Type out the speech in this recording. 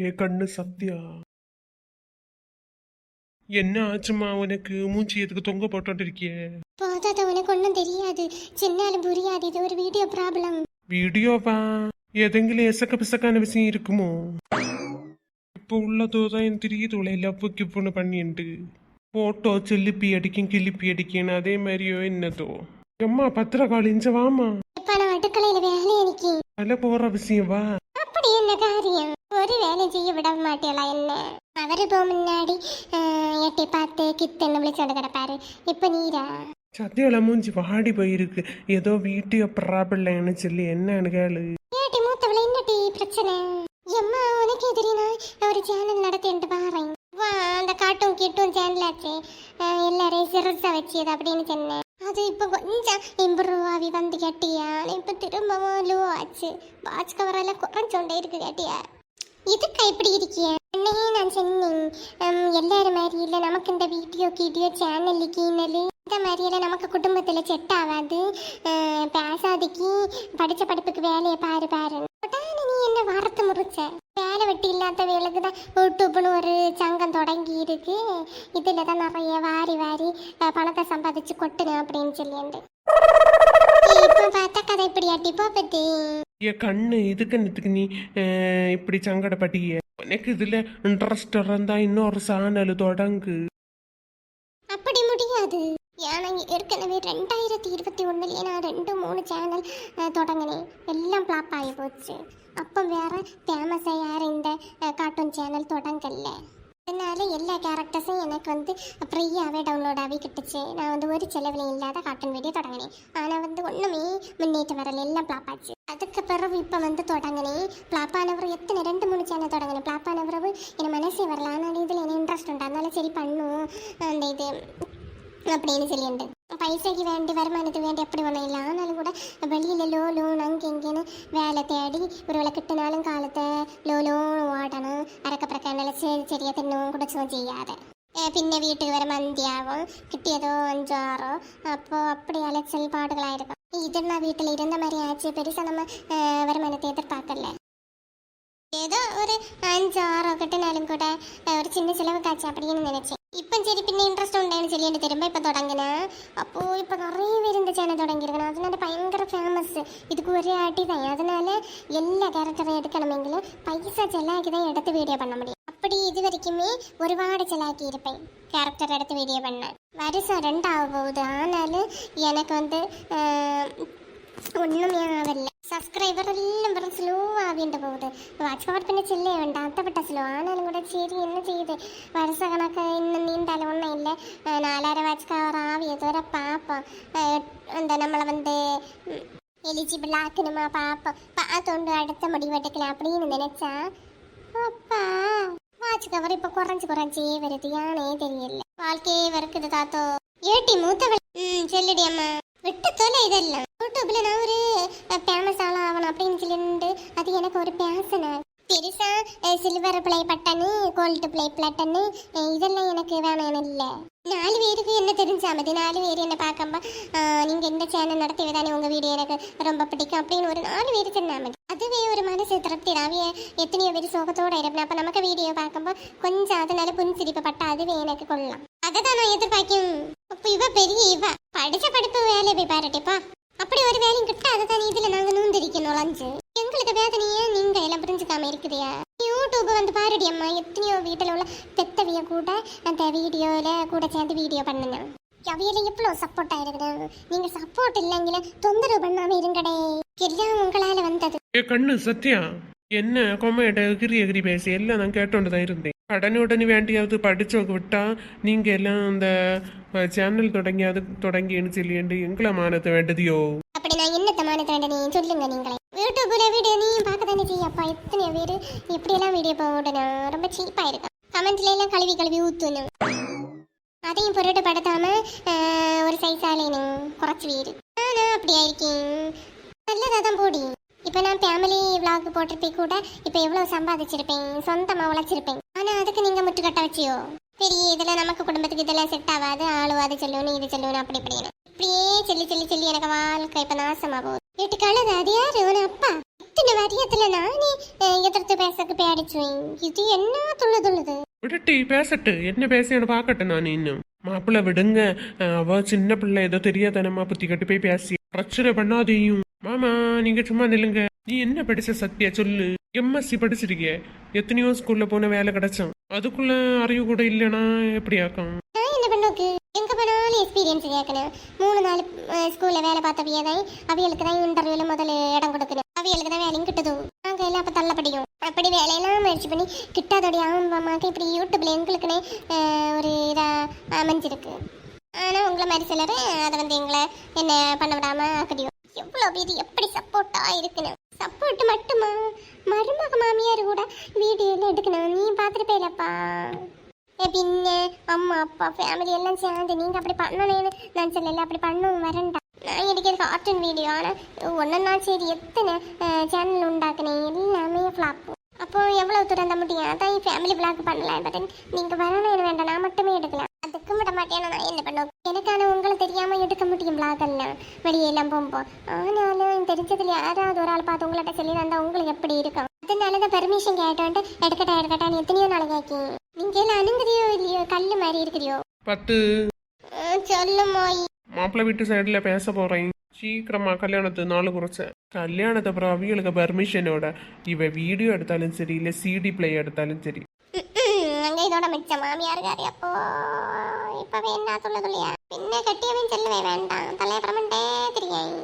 என் கண்ணு சத்யா. என்ன ஆச்சுமா உனக்கு? மூஞ்சி எதுக்கு தொங்க போட்டோன்ட்டு இருக்கியே? போதாத உனக்கு ஒன்றும் தெரியாது. சின்னாலும் புரியாது. இது ஒரு வீடியோ ப்ராப்ளம் வீடியோவா ஏதெங்கிலும் எசக்க பிசக்கான விஷயம் இருக்குமோ? இப்போ உள்ளதோ தான் என் திரிய தோலை லவ்வுக்கு பொண்ணு பண்ணிட்டு போட்டோ செல்லுப்பி அடிக்கும் கிளிப்பி அடிக்கேன்னு அதே மாதிரியோ என்னதோ. அம்மா பத்திரக்கால் இஞ்ச வாமா நான் அடுக்கலையில விஷயம் வா. என்ன காரியம்? ஒரு வேலை செய்ய விட மாட்டேலா என்ன? அவரு போ முன்னாடி எட்டி பார்த்து கித்துன்னு விழிச்சோண்டு கிடப்பாரு. இப்போ நீரா? சத்தியோல மூஞ்சி வாடி போயிருக்கு. ஏதோ வீட்டு ப்ராப்ளம்னு சொல்லி என்னன்னு கேளு. ஏட்டி மூத்தவள என்னட்டி பிரச்சனை? எம்மா உனக்கு எதிரினா ஒரு சேனல் நடத்திட்டு பாறேன் வா அந்த காட்டும் கிட்டும் சேனல் ஆச்சு. எல்லாரையும் சிறுசா வச்சு அப்படின்னு சொன்னேன். அது இப்போ கொஞ்சம் இம்ப்ரூவ் ஆகி வந்து கேட்டியா? இப்போ திரும்பவும் லோ ஆச்சு. வாட்ச் கவர் எல்லாம் குறைஞ்சோண்டே இருக்கு கேட்டியா? இதுக்கா இப்படி இருக்கிய? அன்னையே நான் சொன்னேன். ஹம், எல்லாரும் மாதிரி இல்லை நமக்கு இந்த வீடியோ கீடியோ சேனல் கீனல் இந்த மாதிரியெல்லாம் நமக்கு குடும்பத்தில் செட் ஆகாது. அஹ், பேசாதிக்கு படித்த படிப்புக்கு வேலையை பாரு பாரு உடனே நீ என்ன வாரத்தை முடிச்ச? வேலை வெட்டி இல்லாத வேலைக்கு தான் யூடியூப்னு ஒரு சங்கம் தொடங்கி இருக்கு. இதில் தான் நிறைய வாரி வாரி பணத்தை சம்பாதிச்சு கொட்டுனேன் அப்படின்னு சொல்லிட்டு இப்போ பார்த்தா கதை இப்படி அட்டி போப்பட்டு ஏ கண்ணு இதுக்கு என்னத்துக்கு நீ இப்படி சங்கடப்பட்டிய? உனக்கு இதில் இன்ட்ரெஸ்ட் இருந்தால் இன்னொரு சேனல் தொடங்கு. ஏற்கனவே ரெண்டாயிரத்தி இருபத்தி ஒன்றுலேயே நான் ரெண்டு மூணு சேனல் தொடங்கினேன். எல்லாம் ஃப்ளாப் ஆகி போச்சு. அப்போ வேறு ஃபேமஸாக யார் இந்த கார்ட்டூன் சேனல் தொடங்கல. அதனால எல்லா கேரக்டர்ஸும் எனக்கு வந்து ஃப்ரீயாகவே டவுன்லோட் ஆகி கிட்டுச்சு. நான் வந்து ஒரு செலவில் இல்லாத கார்ட்டூன் வீடியோ தொடங்கினேன். ஆனால் வந்து ஒன்றுமே முன்னேற்றம் வரல. எல்லாம் ஃப்ளாப் ஆச்சு. அதுக்கு பிறகு இப்போ வந்து தொடங்கினேன். ஃப்ளாப் எத்தனை? ரெண்டு மூணு சேனல் தொடங்கினேன். ஃப்ளாப் என் மனசே வரல. ஆனால் இதில் என்ன இன்ட்ரெஸ்ட் உண்டு? அதனால சரி பண்ணும். அந்த இது அப்படின்னு சொல்லிட்டு പൈസയ്ക്ക് വേണ്ടി വരുമാനത്തിന് വേണ്ടി എപ്പടി വന്നില്ല ആന്നാലും കൂടെ വെളിയിലല്ലോ ലോൺ അങ്ങ് എങ്ങനെ വേല തേടി ഒരു ഒരുവേളെ കിട്ടുന്നാലും കാലത്ത് ലോ ലോൺ ഓടണം അരക്ക പ്രക്കാരം ചെറിയ തിന്നും കൂടെ ചോ ചെയ്യാതെ. പിന്നെ വീട്ടിൽ വരെ മന്തിയാവും? കിട്ടിയതോ അഞ്ചോ ആറോ അപ്പോൾ അപ്പടി അലച്ചൽ പാടുകളായിരുന്നു. ഇതിരുന്ന വീട്ടിലിരുന്ന മാതിരി ആഴ്ച പെരുസ നമ്മൾ വരുമാനത്തെ എതിർപ്പാക്കല്ലേ? ഏതോ ഒരു അഞ്ചോ ആറോ കിട്ടുന്നാലും കൂടെ ഒരു ചിന്ന ചിലവ് കാച്ചാപ്പടിയെന്ന് നിനച്ചു. ഇപ്പം ശരി പിന്നെ ഇൻട്രസ്റ്റ് ഉണ്ടായിരുന്നു ചെല്ലിൻ്റെ തരുമ്പോൾ ഇപ്പം തുടങ്ങണ അപ്പോൾ ഇപ്പം കുറേ പേര് എന്താ ചെയ്യാൻ തുടങ്ങിയിരിക്കണം അതിനകത്ത് ഭയങ്കര ഫേമസ് ഇത് കുറേ ആട്ടിതായി അതിനാൽ എല്ലാ ക്യാരക്ടറും എടുക്കണമെങ്കിൽ പൈസ ചെലാക്കി தான் എടുത്ത് വീഡിയോ പണ്ണ മുടിയും அப்படி இது வரைக்குமே ஒருபாடு செலாக்கி இருப்பேன் கேரக்டர் எடுத்து வீடியோ பண்ணேன் வருஷம் ரெண்டாக போகுது ஆனாலும் எனக்கு வந்து ஒன்றுமே ஆகலை സബ്സ്ക്രൈബർ എല്ലാം വെറും സ്ലോ ആവേണ്ട പോകുന്നത് വാച്ച് പവർ പിന്നെ ചെല്ലേ വേണ്ട അത്തപ്പെട്ട സ്ലോ ആണെങ്കിലും കൂടെ ശരി എന്ന് ചെയ്ത് വരസ കണക്ക് ഇന്ന് നീണ്ടാലും ഒന്നില്ല നാലായിരം വാച്ച് കവർ ആവിയത് ഒരു പാപ്പം എന്താ നമ്മളെ வந்து எலிஜிபிள் ஆக்கணுமா பாப்போம் பார்த்தோண்டு அடுத்த முடிவெடுக்கலாம் அப்படின்னு நினைச்சா அப்பா வாட்ச் கவர் இப்ப குறைஞ்சு குறைஞ்சே வருது யானே தெரியல வாழ்க்கையே வெறுக்குது தாத்தோ ஏட்டி மூத்தவள் ம் சொல்லுடி அம்மா விட்டு தொலை இதெல்லாம் ஒரு பேசன பெருசா silver play button gold play button இதெல்லாம் எனக்கு வேணும் இல்லை. நாலு பேருக்கு என்ன தெரிஞ்சா மதி? நாலு பேர் என்ன பார்க்கம்பா நீங்க இந்த சேனல் நடத்தி தானே உங்க வீடியோ எனக்கு ரொம்ப பிடிக்கும் அப்படின்னு ஒரு நாலு பேர் சொன்னா மதி. அதுவே ஒரு மனசு திருப்தி அவைய எத்தனையோ பேர் சோகத்தோட இருப்பேன். அப்ப நமக்கு வீடியோ பார்க்கும்போ கொஞ்சம் அதனால புன்சிரிப்பு பட்டா அதுவே எனக்கு கொள்ளலாம் அதை தான் நான் எதிர்பார்க்கும். அப்ப இவ பெரிய இவ. படிச்ச படிப்பு வேலை போய் பாருட்டிப்பா அப்படி ஒரு வேலையும் கிட்ட அதை தானே இதுல நாங்க நூந்திருக்கணும் லஞ்சு. எங்களுக்கு வேதனையே நீங்க எல்லாம் புரிஞ்சுக்காம இருக்குதியா? யூடியூப் வந்து பாருடி அம்மா எத்தனையோ வீட்டில் உள்ள பெத்தவிய கூட அந்த வீடியோல கூட சேர்ந்து வீடியோ பண்ணுங்க அவையில எவ்வளோ சப்போர்ட் ஆயிருக்குது? நீங்க சப்போர்ட் இல்லைங்களே தொந்தரவு பண்ணாம இருங்கடே. எல்லாம் உங்களால வந்தது. கண்ணு சத்யா என்ன கொம்மையிட்ட எகிரி எகிரி பேசி எல்லாம் நான் கேட்டோண்டு தான் இருந்தேன். உடனே உடனே வேண்டியாவது படித்தவங்க விட்டால் நீங்கள் எல்லாம் அந்த சேனல் தொடங்கியாது தொடங்கின்னு சொல்லிட்டு எங்களை மானத்தை வேண்டதியோ? அப்படி நான் என்னத்த மானத்தை வேண்ட சொல்லுங்க நீங்களே. யூடியூப்ல வீடியோ நீ பார்க்க தானே செய்யப்பா எத்தனை பேர் எப்படியெல்லாம் வீடியோ போடணும் ரொம்ப சீப்பாக இருக்கும். கமெண்ட்ல எல்லாம் கழுவி கழுவி ஊற்றணும் அதையும் பொருட்டு படுத்தாம ஒரு சைஸ் குறைச்சி வீடு. ஆனா அப்படியா இருக்கேன் நல்லதாக தான் போடி. இப்போ நான் ஃபேமிலி விளாக் போட்டிருப்பேன் கூட இப்போ எவ்வளோ சம்பாதிச்சிருப்பேன்? சொந்தமாக உழைச்சிருப்பேன். ஆனால் அதுக்கு நீங்கள் முட்டுக்கட்ட வச்சியோ? பெரிய இதெல்லாம் நமக்கு குடும்பத்துக்கு இதெல்லாம் செட் ஆகாது. ஆளும் அது சொல்லணும் இது சொல்லணும் அப்படி இப்படின்னு. இப்படியே சொல்லி சொல்லி சொல்லி எனக்கு வாழ்க்கை இப்போ நாசமாக போகுது. வீட்டுக்கு அது யாரு? உன அப்பா. இத்தனை வரியத்துல நானே எதிர்த்து பேசக்கு பேடிச்சுவேன். இது என்ன துள்ளு துள்ளுது? விடட்டி பேசட்டு. என்ன பேசியான்னு பார்க்கட்டும் நான் இன்னும். மாப்பிள்ளை விடுங்க. அவ சின்ன பிள்ளை ஏதோ தெரியாதனமா புத்தி கட்டு போய் பேசி. பிரச்சனை பண்ணாதையும் மாமா நீங்க சும்மா நில்லுங்க. நீ என்ன படிச்ச சத்யா சொல்லு? எம்எஸ்சி படிச்சிருக்கிய. எத்தனையோ ஸ்கூல்ல போன வேலை கிடைச்சான் அதுக்குள்ள அறிவு கூட இல்லைன்னா எப்படி ஆக்கும்? என்ன பண்ணுக்கு எங்க போனாலும் எக்ஸ்பீரியன்ஸ் கேட்கணும் மூணு நாலு ஸ்கூல்ல வேலை பார்த்தவையே தான் அவைகளுக்கு தான் இன்டர்வியூல முதல்ல இடம் கொடுக்கணும். அவைகளுக்கு தான் வேலையும் கிட்டுது நாங்க எல்லாம் அப்ப தள்ளப்படியும். அப்படி வேலையெல்லாம் முயற்சி பண்ணி கிட்டாதோடைய ஆமாக்கு இப்படி யூடியூப்ல எங்களுக்குன்னே ஒரு இதா அமைஞ்சிருக்கு. ஆனா உங்களை மாதிரி சிலர் அதை வந்து எங்களை என்ன பண்ண விடாம ஆக்குதியோ எவ்வளவு பேர் எப்படி சப்போர்ட்டா இருக்கணும்? சப்போர்ட் மட்டுமா? மருமக மாமியார் கூட வீடியோல எடுக்கணும். நீ பார்த்துட்டு போயிடப்பா ஏ பின்ன அம்மா அப்பா ஃபேமிலி எல்லாம் சேர்ந்து நீங்க அப்படி பண்ணணும்னு நான் சொல்லல. அப்படி பண்ணும் வரண்டா நான் எடுக்கிறது கார்ட்டூன் வீடியோ ஆனால் ஒன்னா சரி எத்தனை சேனல் உண்டாக்குனேன் எல்லாமே ஃப்ளாப் அப்போ எவ்வளவு தூரம் தான் முடியும்? அதான் என் ஃபேமிலி பிளாக் பண்ணலாம். பட் நீங்க வரணும் வேண்டாம். நான் மட்டுமே எடுக்கலாம். அதுக்கும் விட மாட்டேன். நான் என்ன பண்ணுவோம் எனக்கான உங்களை தெரியாம எடுக்க முடியும் பிளாக் எல்லாம் வெளியெல்லாம் போகும்போது ஆனாலும் தெரிஞ்சதுல யாராவது ஒரு ஆள் பார்த்து உங்கள்கிட்ட சொல்லி தந்தா உங்களுக்கு எப்படி இருக்கும்? அதனால தான் பெர்மிஷன் கேட்டோன்ட்டு எடுக்கட்டா எடுக்கட்டான்னு எத்தனையோ நாள் கேட்கீங்க நீங்க எல்லாம் அணுங்குறியோ இல்லையோ? கல்லு மாதிரி இருக்கிறியோ? பத்து சொல்லுமோய் மாப்பிள்ளை வீட்டு சைடுல பேச போறேன். சீக்கிரமா கல்யாணத்து நாள் குறைச்ச. கல்யாணத்தை அப்புறம் அவிகளுக்கு பெர்மிஷனோட இவ வீடியோ எடுத்தாலும் சரி இல்ல சிடி பிளே எடுத்தாலும் சரி. இதோட மிச்சம் மாமியாருக்காரு அப்போ. இப்பவே என்ன சொல்லுது இல்லையா? பின்ன கட்டியவன் செல்லவே வேண்டாம் தலையப்புறமண்டே தெரியும்